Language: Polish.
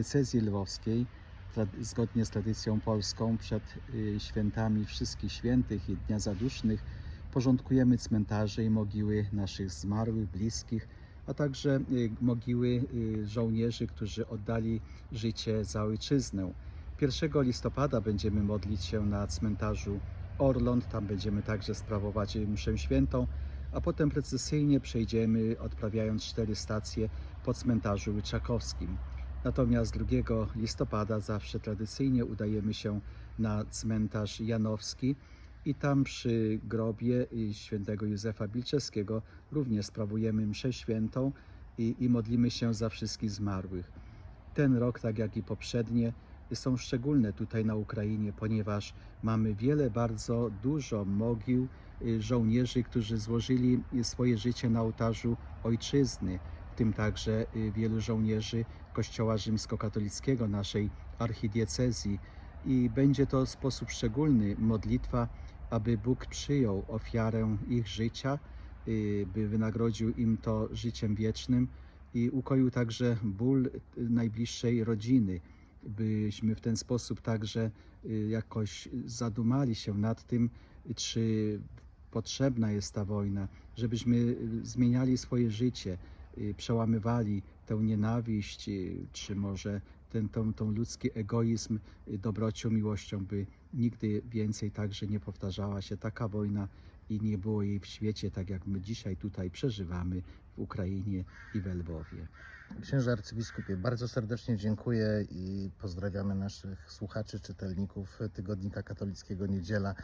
diecezji lwowskiej, zgodnie z tradycją polską, przed y, świętami Wszystkich Świętych i Dnia Zadusznych porządkujemy cmentarze i mogiły naszych zmarłych, bliskich, a także y, mogiły y, żołnierzy, którzy oddali życie za ojczyznę. 1 listopada będziemy modlić się na cmentarzu Orląt, tam będziemy także sprawować mszę świętą, a potem precyzyjnie przejdziemy, odprawiając cztery stacje po cmentarzu Łyczakowskim. Natomiast 2 listopada zawsze tradycyjnie udajemy się na cmentarz Janowski i tam przy grobie y, świętego Józefa Bilczewskiego również sprawujemy mszę świętą i, i modlimy się za wszystkich zmarłych. Ten rok, tak jak i poprzednie, są szczególne tutaj na Ukrainie, ponieważ mamy wiele, bardzo dużo mogił y, żołnierzy, którzy złożyli swoje życie na ołtarzu ojczyzny, tym także y, wielu żołnierzy Kościoła Rzymskokatolickiego, naszej archidiecezji. I będzie to sposób szczególny modlitwa, aby Bóg przyjął ofiarę ich życia, y, by wynagrodził im to życiem wiecznym i ukoił także ból y, najbliższej rodziny, byśmy w ten sposób także jakoś zadumali się nad tym, czy potrzebna jest ta wojna, żebyśmy zmieniali swoje życie, przełamywali tę nienawiść, y, czy może ten tą, tą ludzki egoizm y, dobrocią, miłością, by nigdy więcej także nie powtarzała się taka wojna i nie było jej w świecie, tak jak my dzisiaj tutaj przeżywamy w Ukrainie i w Lwowie. Księże arcybiskupie, bardzo serdecznie dziękuję i pozdrawiamy naszych słuchaczy, czytelników Tygodnika Katolickiego Niedziela.